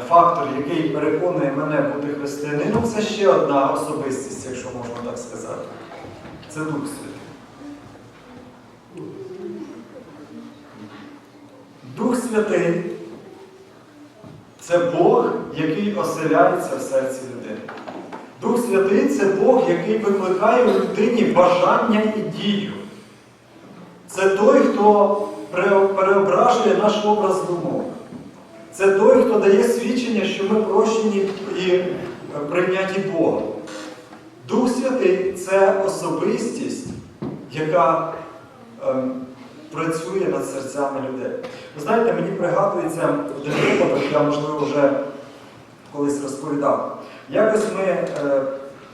фактор, який переконує мене бути християнином, це ще одна особистість, якщо можна так сказати. Це Дух Святий. Дух Святий це Бог, який оселяється в серці людини. Дух Святий це Бог, який викликає у людині бажання і дію. Це той, хто пере- переображує наш образ думок. Це той, хто дає свідчення, що ми прощені і е, прийняті Богом. Дух Святий це особистість, яка ем, працює над серцями людей. Ви знаєте, мені пригадується один випадок, я, можливо, вже колись розповідав. Якось ми е,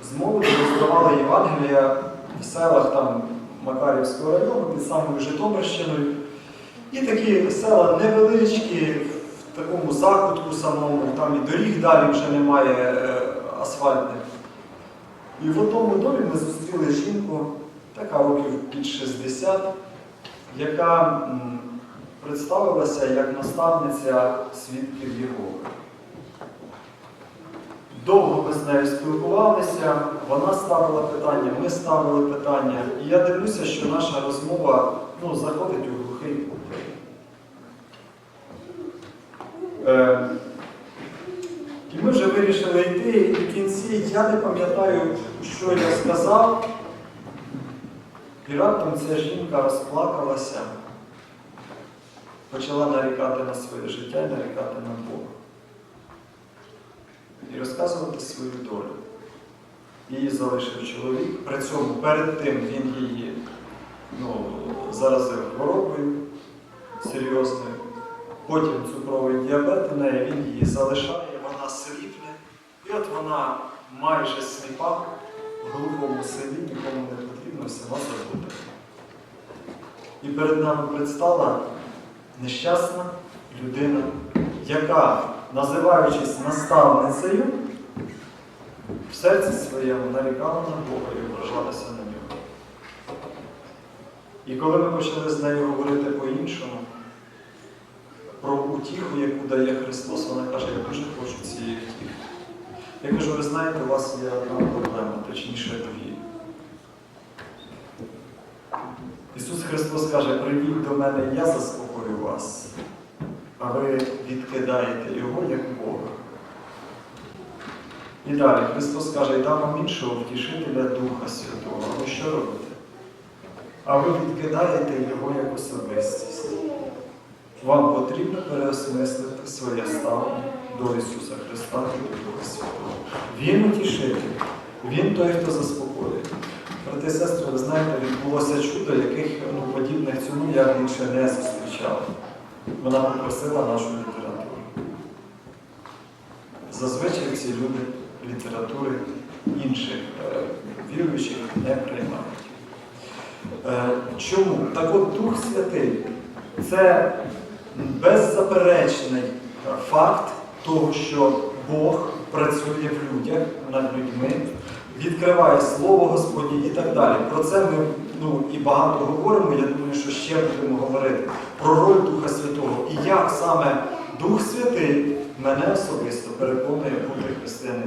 з молоді роздавали Євангелія в селах там Макарівського району під самою Житомирщиною. І такі села невеличкі, такому закутку самому, там і доріг далі вже немає е, асфальтних. І в одному домі ми зустріли жінку, така років під 60, яка представилася як наставниця свідків Єгови. Довго ми з нею спілкувалися, вона ставила питання, ми ставили питання. І я дивлюся, що наша розмова ну, заходить у глухий кут. Е, і ми вже вирішили йти, і в кінці я не пам'ятаю, що я сказав. І раптом ця жінка розплакалася, почала нарікати на своє життя і нарікати на Бога. І розказувати свою долю. Її залишив чоловік. При цьому перед тим він її ну, заразив хворобою серйозною. Потім цукровий діабет у неї, він її залишає, вона сліпне. І от вона майже сліпа в глухому селі, нікому не потрібно всіма забути. І перед нами предстала нещасна людина, яка, називаючись наставницею, в серці своєму нарікала на Бога і ображалася на нього. І коли ми почали з нею говорити по-іншому, утіху, яку дає Христос, вона каже, я дуже хочу цієї втіхи. Я кажу, ви знаєте, у вас є одна проблема, точніше дві. Ісус Христос каже, прийдіть до мене, я заспокою вас, а ви відкидаєте Його як Бога. І далі Христос каже, і дам вам іншого втішителя Духа Святого. А ви що робите? А ви відкидаєте Його як особистість. Вам потрібно переосмислити своє ставлення до Ісуса Христа і до Духа Святого. Він утішитель, Він той, хто заспокоює. Брати і сестри, ви знаєте, відбулося чудо, яких ну, подібних цьому я більше не зустрічав. Вона попросила нашу літературу. Зазвичай ці люди літератури інших е, віруючих не приймають. Е, Чому? Так от Дух Святий це беззаперечний факт того, що Бог працює в людях над людьми, відкриває Слово Господнє і так далі. Про це ми ну, і багато говоримо. Я думаю, що ще будемо говорити про роль Духа Святого і як саме Дух Святий мене особисто переконує бути християнином.